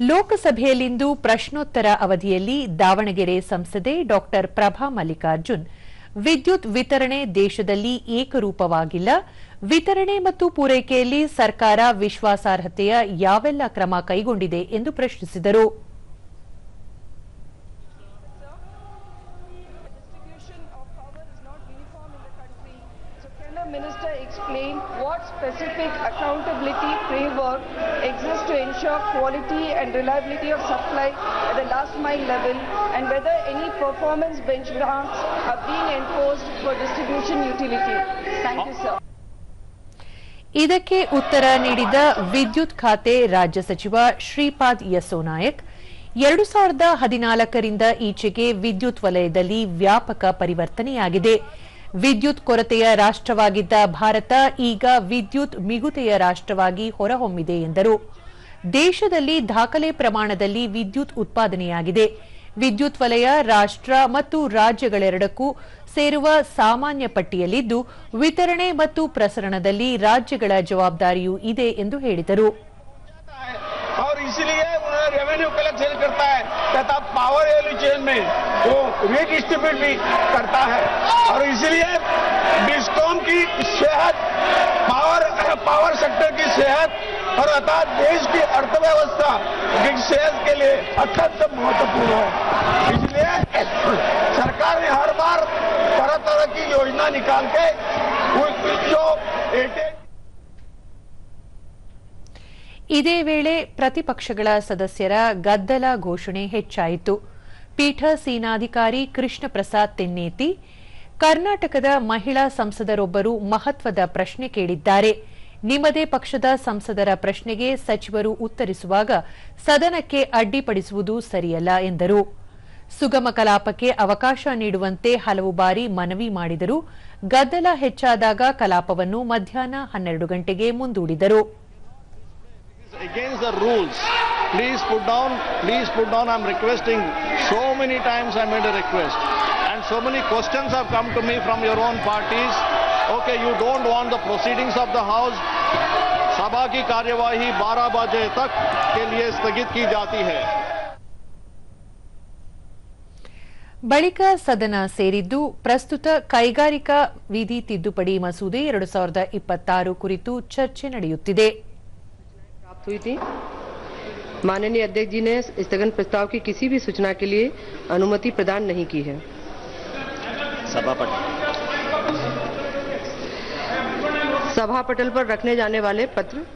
ಲೋಕಸಭೆಯಲ್ಲಿಂದು ಪ್ರಶ್ನೋತ್ತರ ಅವಧಿಯಲ್ಲಿ ದಾವಣಗೆರೆ ಸಂಸದೆ ಡಾ ಪ್ರಭಾ ಮಲ್ಲಿಕಾರ್ಜುನ್, ವಿದ್ಯುತ್ ವಿತರಣೆ ದೇಶದಲ್ಲಿ ಏಕರೂಪವಾಗಿಲ್ಲ, ವಿತರಣೆ ಮತ್ತು ಪೂರೈಕೆಯಲ್ಲಿ ಸರ್ಕಾರ ವಿಶ್ವಾಸಾರ್ಹತೆಯ ಯಾವೆಲ್ಲ ಕ್ರಮ ಕೈಗೊಂಡಿದೆ ಎಂದು ಪ್ರಶ್ನಿಸಿದರು. Minister explain what specific accountability framework exists to ensure quality and reliability of supply at the last mile level and whether any performance benchmarks are being enforced for distribution utility? Thank you, sir. ಇದಕ್ಕೆ ಉತ್ತರ ನೀಡಿದ ವಿದ್ಯುತ್ ಖಾತೆ ರಾಜ್ಯ ಸಚಿವ ಶ್ರೀಪಾದ್ ಯಸೋ ನಾಯಕ್ ಎರಡು ಸಾವಿರದ ಹದಿನಾಲ್ಕರಿಂದ ಈಚೆಗೆ ವಿದ್ಯುತ್ ವಲಯದಲ್ಲಿ ವ್ಯಾಪಕ ಪರಿವರ್ತನೆಯಾಗಿದೆ ವಿದ್ಯುತ್ ಕೊರತೆಯ ರಾಷ್ಟವಾಗಿದ್ದ ಭಾರತ ಈಗ ವಿದ್ಯುತ್ ಮಿಗುತೆಯ ರಾಷ್ಟವಾಗಿ ಹೊರಹೊಮ್ಮಿದೆ ಎಂದರು. ದೇಶದಲ್ಲಿ ದಾಖಲೆ ಪ್ರಮಾಣದಲ್ಲಿ ವಿದ್ಯುತ್ ಉತ್ಪಾದನೆಯಾಗಿದೆ. ವಿದ್ಯುತ್ ವಲಯ, ರಾಷ್ಟ್ರ ಮತ್ತು ರಾಜ್ಯಗಳೆರಡಕ್ಕೂ ಸೇರುವ ಸಾಮಾನ್ಯ ಪಟ್ಟಿಯಲ್ಲಿದ್ದು, ವಿತರಣೆ ಮತ್ತು ಪ್ರಸರಣದಲ್ಲಿ ರಾಜ್ಯಗಳ ಜವಾಬ್ದಾರಿಯೂ ಇದೆ ಎಂದು ಹೇಳಿದರು. तथा पावर वैल्यू चेन में वो रीडिस्ट्रीब्यूट भी करता है। और इसलिए डिस्कॉम की सेहत पावर पावर सेक्टर की सेहत और अर्थात देश की अर्थव्यवस्था सेहत के लिए अत्यंत महत्वपूर्ण है। इसलिए सरकार ने हर बार तरह तरह की योजना निकाल के जो एटे ಇದೇ ವೇಳೆ ಪ್ರತಿಪಕ್ಷಗಳ ಸದಸ್ಯರ ಗದ್ದಲ ಘೋಷಣೆ ಹೆಚ್ಚಾಯಿತು. ಪೀಠ ಸೇನಾಧಿಕಾರಿ ಕೃಷ್ಣ ಪ್ರಸಾದ್ ತೆನ್ನೇತಿ ಕರ್ನಾಟಕದ ಮಹಿಳಾ ಸಂಸದರೊಬ್ಬರು ಮಹತ್ವದ ಪ್ರಶ್ನೆ ಕೇಳಿದ್ದಾರೆ. ನಿಮ್ಮದೇ ಪಕ್ಷದ ಸಂಸದರ ಪ್ರಶ್ನೆಗೆ ಸಚಿವರು ಉತ್ತರಿಸುವಾಗ ಸದನಕ್ಕೆ ಅಡ್ಡಿಪಡಿಸುವುದು ಸರಿಯಲ್ಲ ಎಂದರು. ಸುಗಮ ಕಲಾಪಕ್ಕೆ ಅವಕಾಶ ನೀಡುವಂತೆ ಹಲವು ಬಾರಿ ಮನವಿ ಮಾಡಿದರು ಗದ್ದಲ ಹೆಚ್ಚಾದಾಗ ಕಲಾಪವನ್ನು ಮಧ್ಯಾಹ್ನ ಹನ್ನೆರಡು ಗಂಟೆಗೆ ಮುಂದೂಡಿದರು. against the rules. Please put down, please put down. I'm requesting. So many times I made a request. And so many questions have come to me from your own parties. Okay, you don't want the proceedings of the House. सभा की कार्यवाही 12 बजे तक के लिए स्थगित की जाती है ಬಳಿಕ ಸದನ ಸೇರಿದ್ದು ಪ್ರಸ್ತುತ ಕೈಗಾರಿಕಾ ವಿಧಿ ತಿದ್ದುಪಡಿ ಮಸೂದೆ ಎರಡು ಸಾವಿರದ ಇಪ್ಪತ್ತಾರು ಕುರಿತು ಚರ್ಚೆ ನಡೆಯುತ್ತಿದೆ प्राप्त हुई थी। माननीय अध्यक्ष जी ने स्थगन प्रस्ताव की किसी भी सूचना के लिए अनुमति प्रदान नहीं की है। सभा पटल पर रखने जाने वाले पत्र